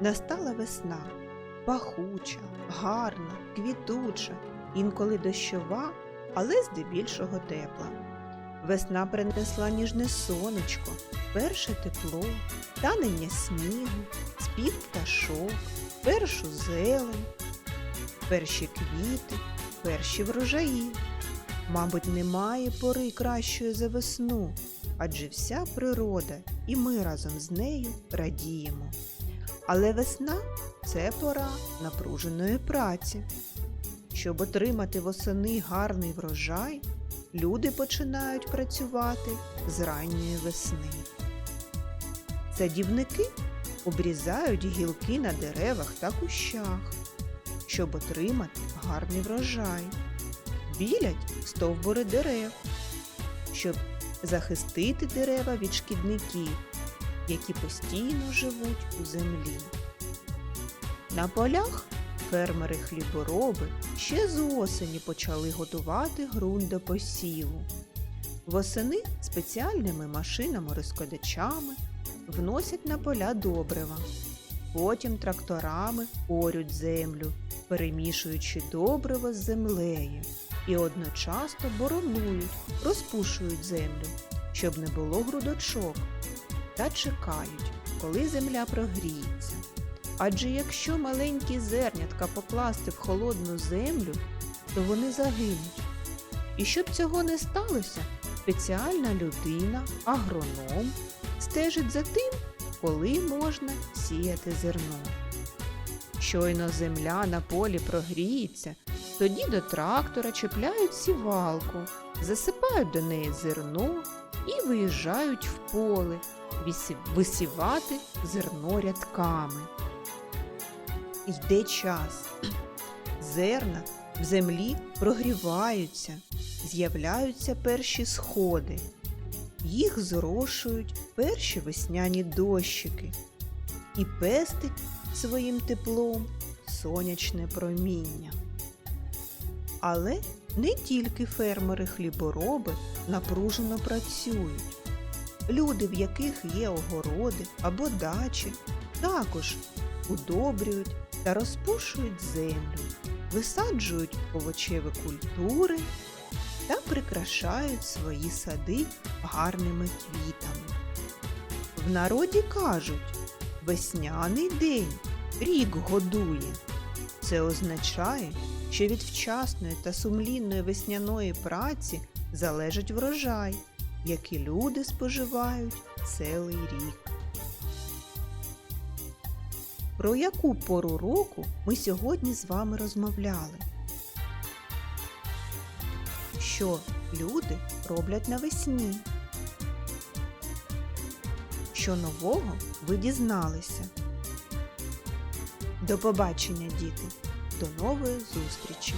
Настала весна, пахуча, гарна, квітуча, інколи дощова, але здебільшого тепла. Весна принесла ніжне сонечко, перше тепло, танення снігу, спів пташок, першу зелень, перші квіти, перші врожаї. Мабуть, немає пори кращої за весну, адже вся природа і ми разом з нею радіємо. Але весна це пора напруженої праці. Щоб отримати восени гарний врожай, люди починають працювати з ранньої весни. Садівники обрізають гілки на деревах та кущах, щоб отримати гарний врожай, білять стовбури дерев, щоб захистити дерева від шкідників, які постійно живуть у землі. На полях фермери-хлібороби ще з осені почали готувати ґрунт до посіву. Восени спеціальними машинами-розкладачами вносять на поля добрива. Потім тракторами орють землю, перемішуючи добриво з землею, і одночасно боронують, розпушують землю, щоб не було грудочок, та чекають, коли земля прогріється. Адже якщо маленькі зернятка покласти в холодну землю, то вони загинуть. І щоб цього не сталося, спеціальна людина, агроном, стежить за тим, коли можна сіяти зерно. Щойно земля на полі прогріється, тоді до трактора чіпляють сівалку, засипають до неї зерно і виїжджають в поле висівати зерно рядками. Йде час. Зерна в землі прогріваються, з'являються перші сходи. Їх зрошують перші весняні дощики і пестить своїм теплом сонячне проміння. Але не тільки фермери-хлібороби напружено працюють. Люди, в яких є огороди або дачі, також удобрюють та розпушують землю, висаджують овочеві культури та прикрашають свої сади гарними квітами. В народі кажуть, весняний день рік годує. Це означає, що від вчасної та сумлінної весняної праці залежить врожай, який люди споживають цілий рік. Про яку пору року ми сьогодні з вами розмовляли? Що люди роблять навесні? Що нового ви дізналися? До побачення, діти! До нової зустрічі!